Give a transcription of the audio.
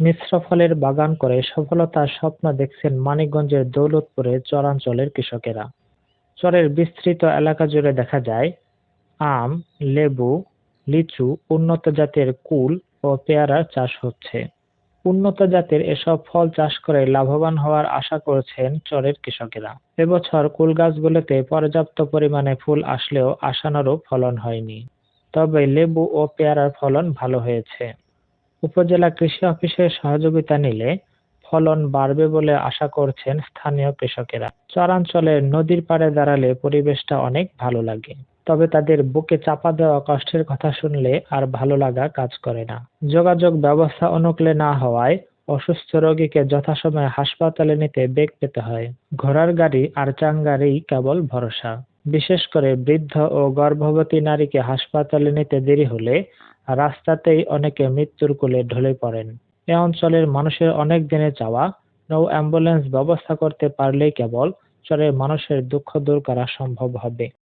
মিশ্র ফলের বাগান করে সফলতার স্বপ্ন দেখছেন মানিকগঞ্জের দৌলতপুরে চরাঞ্চলের কৃষকেরা। চরের বিস্তৃত এলাকা জুড়ে দেখা যায় আম, লেবু, লিচু, উন্নত জাতের কুল ও পেয়ারার চাষ হচ্ছে। উন্নত জাতের এসব ফল চাষ করে লাভবান হওয়ার আশা করছেন চরের কৃষকেরা। এবছর কুল গাছগুলোতে পর্যাপ্ত পরিমাণে ফুল আসলেও আশানুরূপ ফলন হয়নি। তবে লেবু ও পেয়ারার ফলন ভালো হয়েছে। উপজেলা কৃষি অফিসের সহযোগিতা নিলে ফলন বাড়বে বলে আশা করছেন স্থানীয় কৃষকেরা। চরাঞ্চলে নদীর পাড়ে দাঁড়ালে পরিবেশটা অনেক ভালো লাগে। তবে তাদের বুকে চাপা দেওয়া কষ্টের কথা শুনলে আর ভালো লাগা কাজ করে না। যোগাযোগ ব্যবস্থা অনুকূলে না হওয়ায় অসুস্থ রোগীকে যথাসময়ে হাসপাতালে নিতে বেগ পেতে হয়। ঘোড়ার গাড়ি আর চাঙ্গারেই কেবল ভরসা। বিশেষ করে বৃদ্ধ ও গর্ভবতী নারীকে হাসপাতালে নিতে দেরি হলে রাস্তাতেই অনেকে মৃত্যুর কোলে ঢলে পড়েন। এ অঞ্চলের মানুষের অনেক দিনে চাওয়া নৌ অ্যাম্বুলেন্স ব্যবস্থা করতে পারলেই কেবল চরের মানুষের দুঃখ দূর করা সম্ভব হবে।